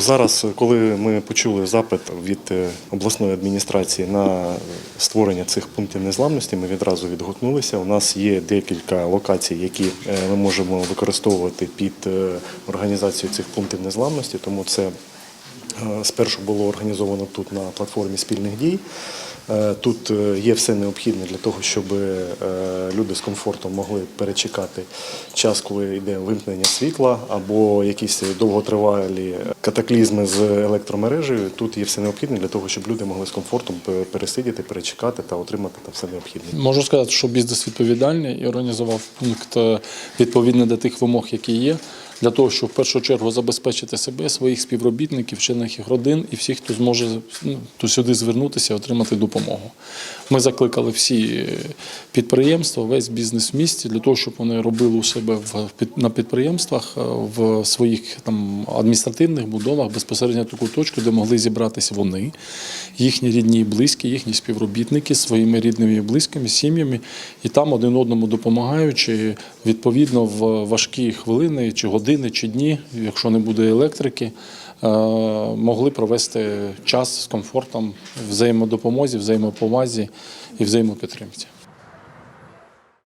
Зараз, коли ми почули запит від е, обласної адміністрації на створення цих пунктів незламності, ми відразу відгукнулися. У нас є декілька локацій, які е, ми можемо використовувати під е, організацію цих пунктів незламності, тому це спершу було організовано тут на платформі спільних дій. Е, Тут е, є все необхідне для того, щоб е, люди з комфортом могли перечекати час, коли йде вимкнення світла або якісь довготривалі катаклізми з електромережею. Тут є все необхідне для того, щоб люди могли з комфортом пересидіти, перечекати та отримати там все необхідне. Можу сказати, що бізнес відповідальний і організував пункт е, відповідно до тих вимог, які є, для того, щоб в першу чергу забезпечити себе, своїх співробітників, членів їх родин і всіх, хто зможе ну, сюди звернутися, і отримати допомогу. Ми закликали всі е, підприємства, весь бізнес в місті для того, щоб вони робили у себе в на підприємствах е, в своїх там адміністративних будовах безпосередньо таку точку, де могли зібратися вони, їхні рідні і близькі, їхні співробітники своїми рідними і близькими сім'ями, і там один одному допомагаючи, відповідно в важкі хвилини, чи години, чи дні, якщо не буде електрики, е, могли провести час з комфортом, взаємодопомозі, взаємоповазі і взаємопідтримці.